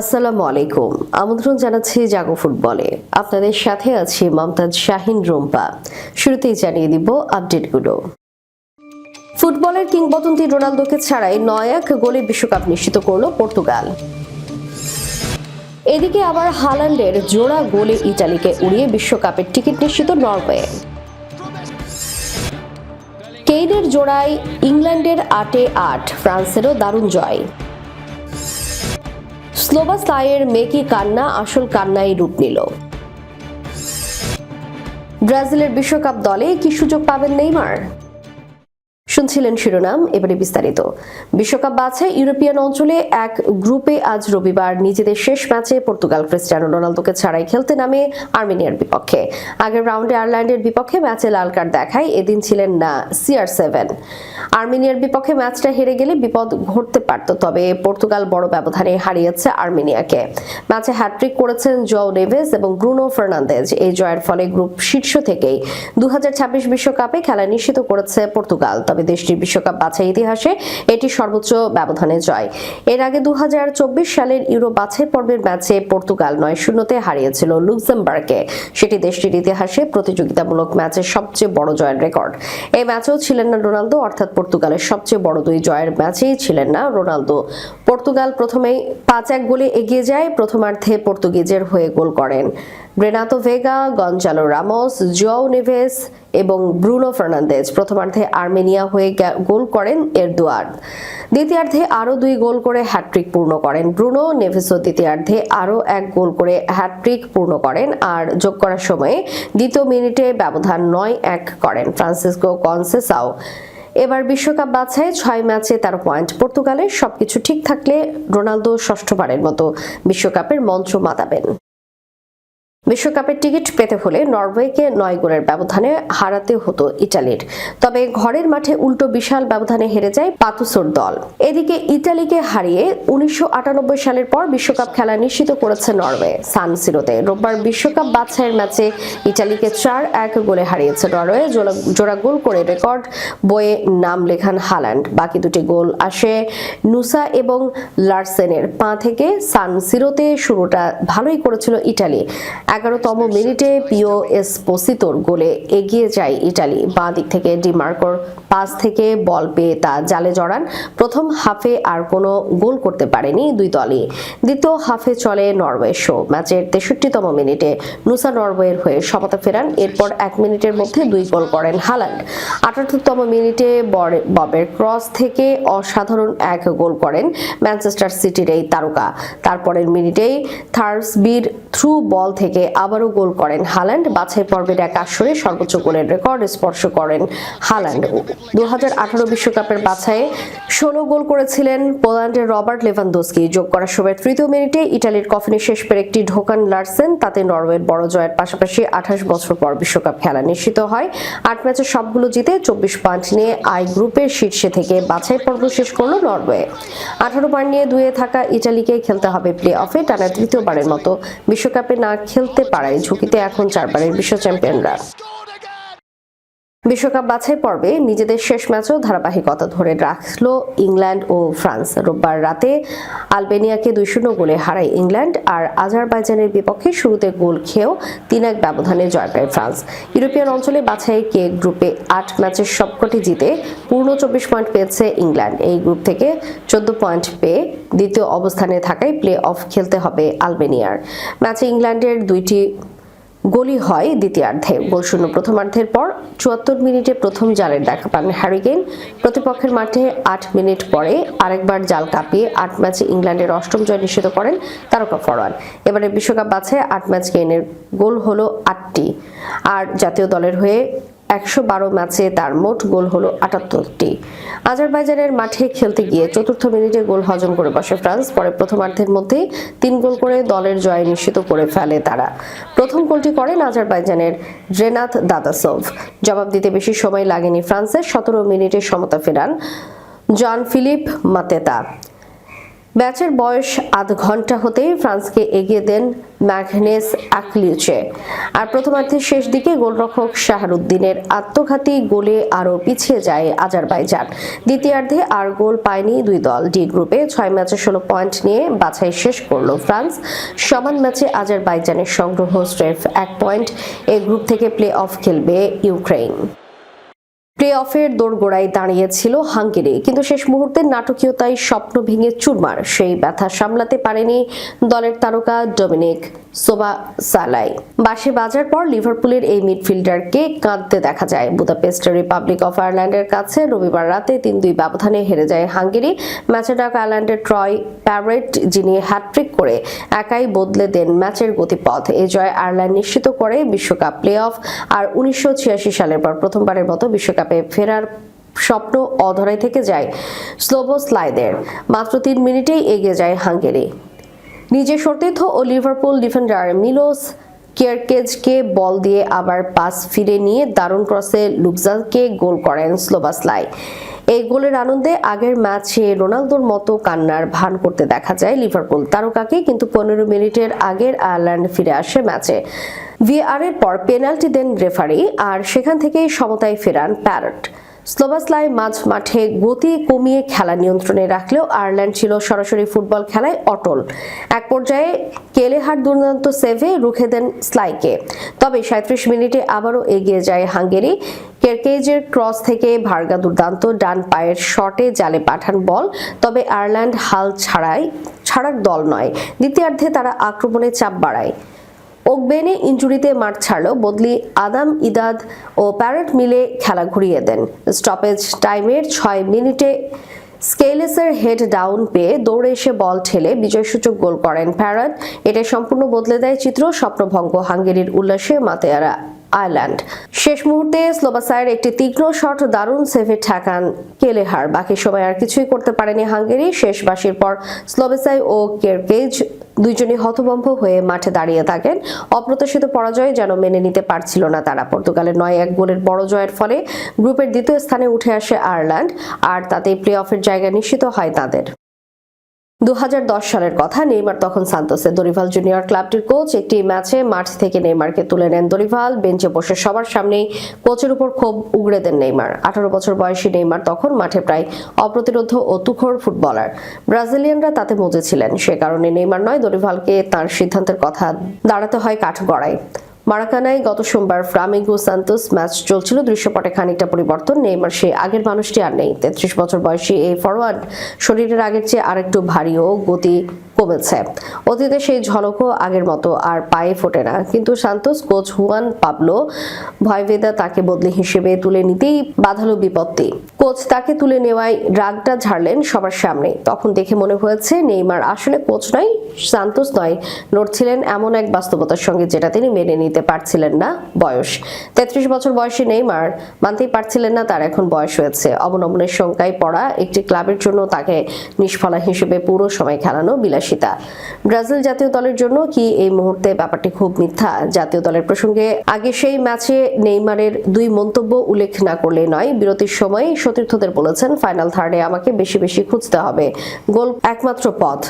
আসসালামু আলাইকুম। আমন্ত্রণ জানাচ্ছি জাগো ফুটবলে। আপনাদের সাথে আছি মমতাজ শাহিন রুম্পা। শুরুতেই জানিয়ে দিব আপডেটগুলো। ফুটবলের কিংবদন্তি রোনালদোকে ছাড়াই নয় এক গোলে বিশ্বকাপ নিশ্চিত করল পর্তুগাল। এদিকে আবার হালান্ডের জোড়া গোলে ইটালিকে উড়িয়ে বিশ্বকাপের টিকিট নিশ্চিত নরওয়ে। কেইনের জোড়ায় ইংল্যান্ডের আটে আট, ফ্রান্সেরও দারুণ জয়। স্লোভাস্কায়ের মেকি কান্না আসল কান্নায় রূপ নিল। ব্রাজিলের বিশ্বকাপ দলে কি সুযোগ পাবেন নেইমার? শুনছিলেন শিরোনাম, এবারে বিস্তারিত। বিশ্বকাপ বাছাই ইউরোপিয়ান অঞ্চলে এক গ্রুপে আজ রবিবার নিজেদের শেষ ম্যাচে পর্তুগাল ক্রিস্টিয়ানো রোনালদোকে ছাড়াই খেলতে নামে আর্মেনিয়ার বিপক্ষে। আগের রাউন্ডে আয়ারল্যান্ডের বিপক্ষে ম্যাচে লাল কার্ড দেখায়, এদিন ছিলেন না সিআর সেভেন। আর্মেনিয়ার বিপক্ষে ম্যাচটা হেরে গেলে বিপদ ঘটতে পারত, তবে পর্তুগাল বড় ব্যবধানে হারিয়েছে আর্মেনিয়াকে। ম্যাচে হ্যাট্রিক করেছেন জো নেভেস এবং ব্রুনো ফার্নান্দেজ। এই জয়ের ফলে গ্রুপ শীর্ষ থেকেই দু বিশ্বকাপে খেলা নিশ্চিত করেছে পর্তুগাল, তবে দেশটির বিশ্বকাপ বাছাই ইতিহাসে এটি সর্বোচ্চ ব্যবধানে জয়। এর আগে দু সালের ইউরো বাছাই পর্বের ম্যাচে পর্তুগাল নয় শূন্যতে হারিয়েছিল লুক্সেমবার্গকে সেটি দেশটির ইতিহাসে প্রতিযোগিতামূলক ম্যাচের সবচেয়ে বড় জয়ের রেকর্ড। এই ম্যাচেও ছিলেন না রোনালদো, অর্থাৎ পর্তুগালের সবচেয়ে বড় দুই জয়ের ম্যাচেই ছিলেন না রোনালদো। পর্তুগাল প্রথমেই পাঁচ এক গোলে এগিয়ে যায়, প্রথমার্ধে পর্তুগিজের হয়ে গোল করেন। Renato Veiga, Goncalo Ramos, Joao Neves এবং ব্রুনো ফার্নান্দেজ প্রথমার্ধে আর্মেনিয়া হয়ে গোল করেন এরদুয়ার্দ দ্বিতীয়ার্ধে আরও দুই গোল করে হ্যাট্রিক পূর্ণ করেন ব্রুনো নেভেসও দ্বিতীয়ার্ধে আরও এক গোল করে হ্যাট্রিক পূর্ণ করেন আর যোগ করার সময়ে দ্বিতীয় মিনিটে ব্যবধান নয় এক করেন ফ্রান্সিসকো কনসেসাও। এবার বিশ্বকাপ বাছাই ছয় ম্যাচে তেরো পয়েন্ট। পর্তুগালের সবকিছু ঠিক থাকলে রোনালদো ষষ্ঠবারের মতো বিশ্বকাপের মঞ্চ মাতাবেন। বিশ্বকাপের টিকিট পেতে হলে নরওয়েকে নয় গোলের ব্যবধানে হারাতে হতো ইটালির। তবে ঘরের মাঠে উল্টো বিশাল ব্যবধানে হেরে যায় পাতুসোর দল। এদিকে ইটালিকে হারিয়ে উনিশশো আটানব্বই সালের পর বিশ্বকাপ খেলা নিশ্চিত করেছে নরওয়ে। সান সিরোতে রোববার বিশ্বকাপ বাছাইয়ের ম্যাচে ইটালিকে চার এক গোলে হারিয়েছে নরওয়ে। জোড়া- গোল করে রেকর্ড বইয়ে নাম লেখান হাল্যান্ড বাকি দুটি গোল আসে নুসা এবং লার্সেনের। পা থেকে সান সিরোতে শুরুটা ভালোই করেছিল ইটালি। এগারোতম মিনিটে পিও এসপোসিতোর গোলে এগিয়ে যায় ইটালি। বাঁ দিক থেকে ডিমার্কোর পাস থেকে বল পেয়ে তা জালে জড়ান। প্রথম হাফে আর কোনো গোল করতে পারেনি দুই দলই। দ্বিতীয় হাফে চলে নরওয়ে শো। ম্যাচের তেষট্টিতম মিনিটে নুসা নরওয়ের হয়ে সমতা ফেরান। এরপর এক মিনিটের মধ্যে দুই গোল করেন হালান্ড। আটাত্তরতম মিনিটে বর- ববের ক্রস থেকে অসাধারণ এক গোল করেন ম্যানচেস্টার সিটির এই তারকা। তারপরের মিনিটেই থার্সবির থ্রু বল থেকে আবারও গোল করেন হাল্যান্ড বাছাই পর্বের এক আসরে সর্বোচ্চ গোলের রেকর্ড স্পর্শ করেন হাল্যান্ড দু বিশ্বকাপের বাছাইয়ে ষোলো গোল করেছিলেন পোল্যান্ডের রবার্ট লেভানদোস্কি। যোগ করার সময় তৃতীয় মিনিটে ইটালির কফিনে শেষ পেরেকটি ঢোকান লার্সেন, তাতে নরওয়ের বড় জয়ের পাশাপাশি আঠাশ বছর পর বিশ্বকাপ খেলা নিশ্চিত হয়। আট ম্যাচের সবগুলো জিতে চব্বিশ পয়েন্ট নিয়ে আই গ্রুপের শীর্ষে থেকে বাছাই পর্ব শেষ করল নরওয়ে। আঠারো পয়েন্ট নিয়ে দুয়ে থাকা ইটালিকে খেলতে হবে প্লে অফে টানা তৃতীয়বারের মতো। বিশ্বকাপে না খেলতে পারায় ঝুঁকিতে এখন চারবারের বিশ্ব চ্যাম্পিয়নরা। বিশ্বকাপ বাছাই পর্বে নিজেদের শেষ ম্যাচেও ধারাবাহিকতা ধরে রাখল ইংল্যান্ড ও ফ্রান্স। রোববার রাতে আলবেনিয়াকে দুই শূন্য গোলে হারায় ইংল্যান্ড আর আজারবাইজানের বিপক্ষে শুরুতে গোল খেয়েও তিন এক ব্যবধানে জয় পায় ফ্রান্স। ইউরোপিয়ান অঞ্চলে বাছাই কে গ্রুপে আট ম্যাচের সবকটি জিতে পূর্ণ চব্বিশ পয়েন্ট পেয়েছে ইংল্যান্ড। এই গ্রুপ থেকে চোদ্দ পয়েন্ট পেয়ে দ্বিতীয় অবস্থানে থাকায় প্লে অফ খেলতে হবে আলবেনিয়ার। ম্যাচে ইংল্যান্ডের দুইটি গোলই হয় দ্বিতীয়ার্ধে। গোল শূন্য প্রথমার্ধের পর চুয়াত্তর মিনিটে প্রথম জালের দেখা পান হ্যারিকেন প্রতিপক্ষের মাঠে আট মিনিট পরে আরেকবার জাল কাঁপিয়ে আট ম্যাচে ইংল্যান্ডের অষ্টম জয় নিশ্চিত করেন তারকা ফরোয়ার্ড। এবারে বিশ্বকাপ বাছায় আট ম্যাচ গেইনের গোল হলো আটটি। আর জাতীয় দলের হয়ে একশো বারো ম্যাচে তার মোট গোল হলো আটাত্তরটি। আজারবাইজানের মাঠে খেলতে গিয়ে চতুর্থ মিনিটে গোল হজম করে বসে ফ্রান্স, পরে প্রথমার্ধের মধ্যেই তিন গোল করে দলের জয় নিশ্চিত করে ফেলে তারা। প্রথম গোলটি করেন আজারবাইজানের রেনাথ দাদাসোভ। জবাব দিতে বেশি সময় লাগেনি ফ্রান্সের, সতেরো মিনিটে সমতা ফেরান জন ফিলিপ মাতেতা। ম্যাচের বয়স আধ ঘণ্টা হতেই ফ্রান্সকে এগিয়ে দেন ম্যাগনেস আকলিউচে আর প্রথমার্ধের শেষ দিকে গোলরক্ষক শাহরুদ্দিনের আত্মঘাতী গোলে আরও পিছিয়ে যায় আজারবাইজান। দ্বিতীয়ার্ধে আর গোল পায়নি দুই দল। ডি গ্রুপে ছয় ম্যাচে ষোলো পয়েন্ট নিয়ে বাছাই শেষ করল ফ্রান্স। সমান ম্যাচে আজারবাইজানের সংগ্রহ স্ট্রেফ এক পয়েন্ট। এই গ্রুপ থেকে প্লে অফ খেলবে ইউক্রেন প্লে অফের দোরগোড়ায় দাঁড়িয়েছিল হাঙ্গেরি। কিন্তু শেষ মুহূর্তে নাটকীয়তায় স্বপ্ন ভেঙে চুরমার। সেই ব্যথা সামলাতে পারেনি দলের তারকা ডোমিনিক সোবা সালাই। বাসে বাজার পর লিভারপুলের এই মিডফিল্ডারকে কাঁদতে দেখা যায়। বুদাপেস্টের রিপাবলিক অফ আয়ারল্যান্ডের কাছে রবিবার রাতে তিন দুই ব্যবধানে হেরে যায় হাঙ্গেরি। ম্যাচে ডাক আয়ারল্যান্ডের ট্রয় প্যারেট, যিনি হ্যাট্রিক করে একাই বদলে দেন ম্যাচের গতিপথ। এই জয় আয়ারল্যান্ড নিশ্চিত করে বিশ্বকাপ প্লে অফ আর উনিশশো ছিয়াশি সালের পর প্রথমবারের মতো বিশ্বকাপে ফেরার স্বপ্ন অধরাই থেকে যায় স্লোবো স্লাইদের মাত্র তিন মিনিটেই এগিয়ে যায় হাঙ্গেরি। নিজে সতীর্থ ও লিভারপুল ডিফেন্ডার মিলোস কেয়ারকেজকে বল দিয়ে আবার পাস ফিরে নিয়ে দারুণ ক্রসে লুকজালকে গোল করেন স্লোবাসলাই এই গোলের আনন্দে আগের ম্যাচে রোনালদোর মতো কান্নার ভান করতে দেখা যায় লিভারপুল তারকাকে, কিন্তু পনেরো মিনিটের আগের আয়ারল্যান্ড ফিরে আসে ম্যাচে। ভিআর এর পর পেনাল্টি দেন রেফারি, আর সেখান থেকেই সমতায় ফেরান প্যারট। স্লোভাসলাই মাঝ মাঠে গতি কমিয়ে খেলা নিয়ন্ত্রণে রাখলেও আয়ারল্যান্ড ছিল সরাসরি ফুটবল খেলায় অটল। এক পর্যায়ে কেলেহার দুর্দান্ত সেভে রুখে দেন স্লাইকে। তবে সাঁত্রিশ মিনিটে আবারও এগিয়ে যায় হাঙ্গেরি। কেরকেজের ক্রস থেকে ভার্গা দুর্দান্ত ডান পায়ের শটে জালে পাঠান বল, তবে আয়ারল্যান্ড হাল ছাড়াই, ছাড়ার দল নয়। দ্বিতীয়ার্ধে তারা আক্রমণে চাপ বাড়ায়। ওকবেনে ইঞ্জুরিতে মাঠ ছাড়লেও বদলি আদাম ইদাদ ও প্যারেট মিলে খেলা ঘুরিয়ে দেন। স্টপেজ টাইমের ছয় মিনিটে স্কেলেসের হেড ডাউন পেয়ে দৌড়ে এসে বল ঠেলে বিজয়সূচক গোল করেন প্যারেট। এটা সম্পূর্ণ বদলে দেয় চিত্র স্বপ্নভঙ্গ হাঙ্গেরির উল্লাসে মাতেয়ারা। আয়ারল্যান্ড। শেষ মুহূর্তে স্লোবাসায়ের একটি তীক্ষ্ণ শট দারুণ সেভে ঠেকান কেলেহার। বাকি সময় আর কিছুই করতে পারেনি হাঙ্গেরি। শেষ বাসির পর স্লোবেসাই ও কেরকেজ দুইজনই হতভম্ব হয়ে মাঠে দাঁড়িয়ে থাকেন। অপ্রত্যাশিত পরাজয় যেন মেনে নিতে পারছিল না তারা। পর্তুগালের নয় এক গোলের বড় জয়ের ফলে গ্রুপের দ্বিতীয় স্থানে উঠে আসে আয়ারল্যান্ড, আর তাতেই প্লে অফের জায়গা নিশ্চিত হয় তাদের। দু হাজার দশ সালের কথা নেইমার তখন সান্তোসে দরিভাল জুনিয়র ক্লাবটির কোচ। একটি ম্যাচে মাঠ থেকে নেইমারকে তুলে নেন দরিভাল বেঞ্চে বসে সবার সামনেই কোচের উপর ক্ষোভ উগড়ে দেন নেইমার। আঠারো বছর বয়সী নেইমার তখন মাঠে প্রায় অপ্রতিরোধ ও তুখোর ফুটবলার। ব্রাজিলিয়ানরা তাতে মজেছিলেন সে কারণে নেইমার নয় দরিভালকে তার সিদ্ধান্তের কথা দাঁড়াতে হয় কাঠগড়ায়। মারাকানায় গত সোমবার ফ্রামিগো সান্তোস ম্যাচ চলছিল। দৃশ্যপটে খানিকটা পরিবর্তন। নেইমার সে আগের মানুষটি আর নেই। তেত্রিশ বছর বয়সী এই ফরওয়ার্ড শরীরের আগের চেয়ে আরেকটু ভারী ও গতি কমেছে। অতীতে সেই ঝলকও আগের মতো আর পায়ে ফোটে না। কিন্তু সান্তোস কোচ হুয়ান পাবলো। ভয়বেদা তাকে বদলি হিসেবে তুলে নিতেই বাধালো বিপত্তি। কোচ তাকে তুলে নেওয়ায় রাগটা ঝাড়লেন সবার সামনে। তখন দেখে মনে হয়েছে নেইমার আসলে কোচ নয়, সান্তোস নয়। লড়ছিলেন এমন এক বাস্তবতার সঙ্গে যেটা তিনি মেনে নিতে পারছিলেন না বয়স। তেত্রিশ বছর বয়সী নেইমার মানতেই পারছিলেন না তার এখন বয়স হয়েছে। অবনমনের শঙ্কায় পড়া একটি ক্লাবের জন্য তাকে নিষ্ফলা হিসেবে পুরো সময় খেলানো বিলাসিতা। ব্রাজিল জাতীয় দলের জন্য কি এই মুহূর্তে ব্যাপারটি খুব মিথ্যা? জাতীয় দলের প্রসঙ্গে, আগে সেই ম্যাচে নেইমারের দুই মন্তব্য উল্লেখ না করলে নয়, বিরতির সময় সতীর্থদের বলেছেন ফাইনাল থার্ডে আমাকে বেশি বেশি খুঁজতে হবে। গোল একমাত্র পথ।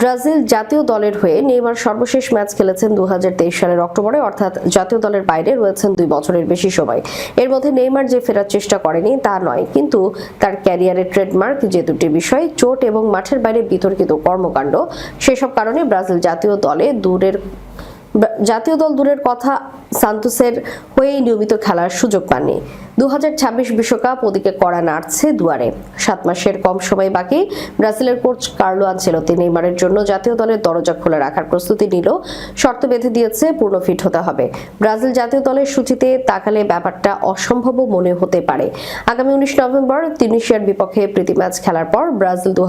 ব্রাজিল জাতীয় দলের হয়ে নেইমার সর্বশেষ ম্যাচ খেলেছেন দু সালের অক্টোবরে, অর্থাৎ জাতীয় দলের বাইরে রয়েছেন দুই বছরের বেশি সময়। এর মধ্যে নেইমার যে ফেরার চেষ্টা করেনি, তা নয়, কিন্তু তার ক্যারিয়ারের ট্রেডমার্ক যে দুটি বিষয়, চোট এবং মাঠের বাইরে বিতর্কিত কর্মকাণ্ড, সেসব কারণে ব্রাজিল জাতীয় দলে দূরের জাতীয় দল দূরের কথা সান্তোসের হয়েই নিয়মিত খেলার সুযোগ পাননি। দু বিশ্বকাপ ওদিকে কড়া নাড়ছে দুয়ারে। সাত মাসের কম সময় বাকি ব্রাজিলের কোচ কার্লো আনচেলতি নেইমারের জন্য জাতীয় দলের দরজা খুলে রাখার প্রস্তুতি নিল। শর্ত বেঁধে দিয়েছে পূর্ণ ফিট হতে হবে। ব্রাজিল জাতীয় দলের সূচিতে তাকালে ব্যাপারটা অসম্ভব মনে হতে পারে। আগামী উনিশ নভেম্বর তিউনিশিয়ার বিপক্ষে প্রীতি ম্যাচ খেলার পর ব্রাজিল দু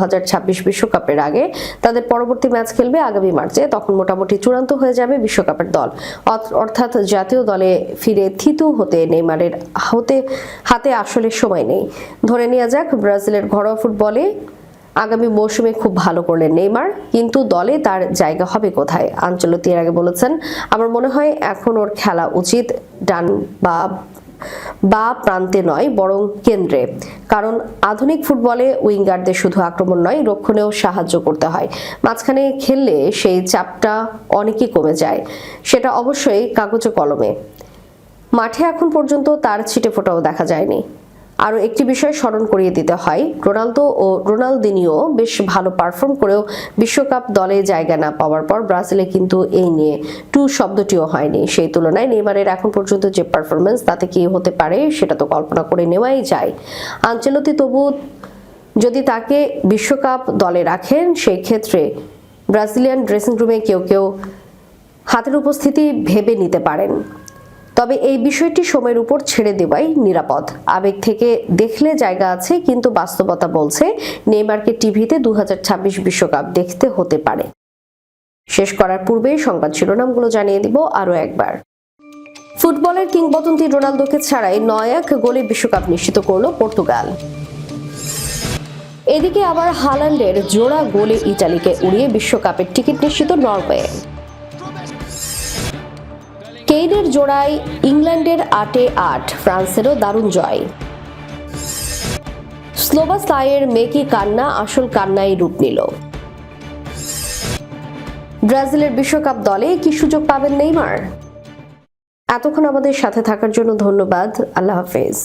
বিশ্বকাপের আগে তাদের পরবর্তী ম্যাচ খেলবে আগামী মার্চে। তখন মোটামুটি চূড়ান্ত হয়ে যাবে বিশ্বকাপের দল। অর্থ- অর্থাৎ জাতীয় দলে ফিরে থিতু হতে নেইমারের হতে, হাতে আসলে সময় নেই। ধরে নেওয়া যাক, ব্রাজিলের ঘরোয়া ফুটবলে আগামী মৌসুমে খুব ভালো করলেন নেইমার, কিন্তু দলে তার জায়গা হবে কোথায়? আঞ্চলতি এর আগে বলেছেন, আমার মনে হয় এখন ওর খেলা উচিত ডান বা বা প্রান্তে নয়, বরং কেন্দ্রে। কারণ আধুনিক ফুটবলে উইঙ্গারদের শুধু আক্রমণ নয়, রক্ষণেও সাহায্য করতে হয়। মাঝখানে খেললে সেই চাপটা অনেকই কমে যায়। সেটা অবশ্যই কাগজে কলমে। মাঠে এখন পর্যন্ত তার ছিটে ফোটাও দেখা যায়নি। আরও একটি বিষয় স্মরণ করিয়ে দিতে হয়। রোনালদো ও রোনালদিনিও বেশ ভালো পারফর্ম করেও বিশ্বকাপ দলে জায়গা না পাওয়ার পর ব্রাজিলে কিন্তু এই নিয়ে টু শব্দটিও হয়নি। সেই তুলনায় নেইমারের এখন পর্যন্ত যে পারফরমেন্স তাতে কি হতে পারে সেটা তো কল্পনা করে নেওয়াই যায়। আঞ্চলতি তবু যদি তাকে বিশ্বকাপ দলে রাখেন, সেই ক্ষেত্রে ব্রাজিলিয়ান ড্রেসিং রুমে কেউ কেউ হাতের উপস্থিতি ভেবে নিতে পারেন। তবে এই বিষয়টি সময়ের উপর ছেড়ে দেওয়াই নিরাপদ। আবেগ থেকে দেখলে জায়গা আছে, কিন্তু বাস্তবতা বলছে নেইমারকে টিভিতে দু বিশ্বকাপ দেখতে হতে পারে। শেষ করার পূর্বে সংবাদ শিরোনামগুলো জানিয়ে দিব আরও একবার। ফুটবলের কিংবদন্তি রোনালদোকে ছাড়াই নয় এক গোলে বিশ্বকাপ নিশ্চিত করল পর্তুগাল। এদিকে আবার হালান্ডের জোড়া গোলে ইটালিকে উড়িয়ে বিশ্বকাপের টিকিট নিশ্চিত নরওয়ে। কেইনের জোড়ায় ইংল্যান্ডের আটে আট, ফ্রান্সেরও দারুণ জয়। স্লোভাস্লাইয়ের মেকি কান্না আসল কান্নায় রূপ নিল। ব্রাজিলের বিশ্বকাপ দলে কি সুযোগ পাবেন নেইমার? এতক্ষণ আমাদের সাথে থাকার জন্য ধন্যবাদ। আল্লাহ হাফেজ।